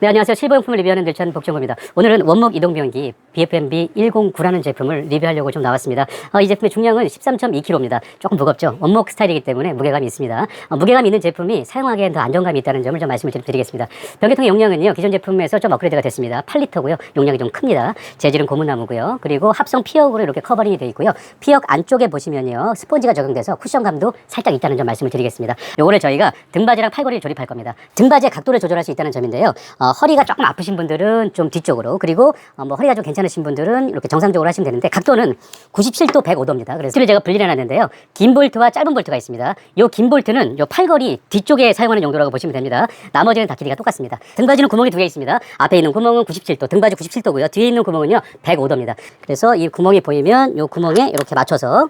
네, 안녕하세요. 실버용품을 리뷰하는 늘찬 복정호입니다. 오늘은 원목 이동비용기 BFMB 109라는 제품을 리뷰하려고 좀 나왔습니다. 어, 이 제품의 중량은 13.2kg입니다. 조금 무겁죠? 원목 스타일이기 때문에 무게감이 있습니다. 어, 무게감 있는 제품이 사용하기엔 더 안정감이 있다는 점을 좀 말씀을 좀 드리겠습니다. 변기통의 용량은요, 기존 제품에서 좀 업그레이드가 됐습니다. 8리터고요. 용량이 좀 큽니다. 재질은 고무나무고요. 그리고 합성 피혁으로 이렇게 커버링이 되어 있고요. 피혁 안쪽에 보시면요, 스펀지가 적용돼서 쿠션감도 살짝 있다는 점 말씀을 드리겠습니다. 요거를 저희가 등받이랑 팔걸이를 조립할 겁니다. 등받이의 각도를 조절할 수 있다는 점인데요. 어, 허리가 조금 아프신 분들은 좀 뒤쪽으로 그리고 어, 뭐 허리가 좀 괜찮으신 분들은 이렇게 정상적으로 하시면 되는데 각도는 97도 105도입니다. 그래서 를 제가 분리해 놨는데요. 긴 볼트와 짧은 볼트가 있습니다. 요 긴 볼트는 요 팔걸이 뒤쪽에 사용하는 용도라고 보시면 됩니다. 나머지는 다 길이가 똑같습니다. 등받이는 구멍이 두 개 있습니다. 앞에 있는 구멍은 97도, 등받이 97도고요. 뒤에 있는 구멍은요 105도입니다. 그래서 이 구멍이 보이면 요 구멍에 이렇게 맞춰서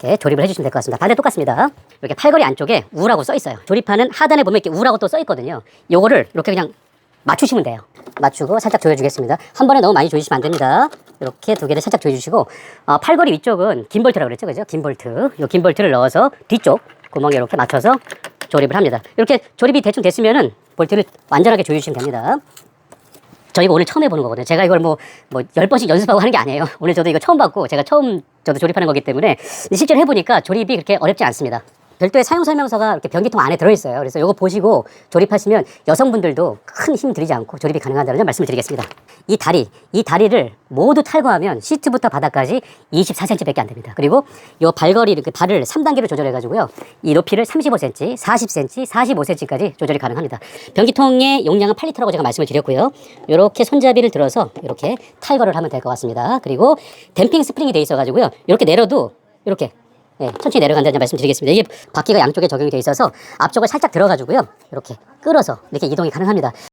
이렇게 조립을 해주시면 될 것 같습니다. 반대 똑같습니다. 이렇게 팔걸이 안쪽에 우라고 써 있어요. 조립하는 하단에 보면 이렇게 우라고 또 써 있거든요. 요거를 이렇게 그냥 맞추시면 돼요. 맞추고 살짝 조여주겠습니다. 한 번에 너무 많이 조이시면 안 됩니다. 이렇게 두 개를 살짝 조여주시고 어, 팔걸이 위쪽은 긴 볼트라고 그랬죠, 그죠? 긴 볼트. 요긴 볼트를 넣어서 뒤쪽 구멍에 이렇게 맞춰서 조립을 합니다. 이렇게 조립이 대충 됐으면은 볼트를 완전하게 조여주시면 됩니다. 저 이거 오늘 처음 해보는 거거든요. 제가 이걸 뭐, 뭐, 열 번씩 연습하고 하는 게 아니에요. 오늘 저도 이거 처음 봤고, 제가 처음 저도 조립하는 거기 때문에, 실제로 해보니까 조립이 그렇게 어렵지 않습니다. 별도의 사용 설명서가 이렇게 변기통 안에 들어있어요. 그래서 이거 보시고 조립하시면 여성분들도 큰 힘 들이지 않고 조립이 가능하다는 점 말씀을 드리겠습니다. 이 다리, 이 다리를 모두 탈거하면 시트부터 바닥까지 24cm밖에 안 됩니다. 그리고 이 발걸이 이렇게 발을 3단계로 조절해가지고요. 이 높이를 35cm, 40cm, 45cm까지 조절이 가능합니다. 변기통의 용량은 8리터라고 제가 말씀을 드렸고요. 이렇게 손잡이를 들어서 이렇게 탈거를 하면 될 것 같습니다. 그리고 댐핑 스프링이 돼 있어가지고요. 이렇게 내려도 이렇게 예, 천천히 내려간다는 말씀 드리겠습니다. 이게 바퀴가 양쪽에 적용이 돼 있어서 앞쪽을 살짝 들어가지고요. 이렇게 끌어서 이렇게 이동이 가능합니다.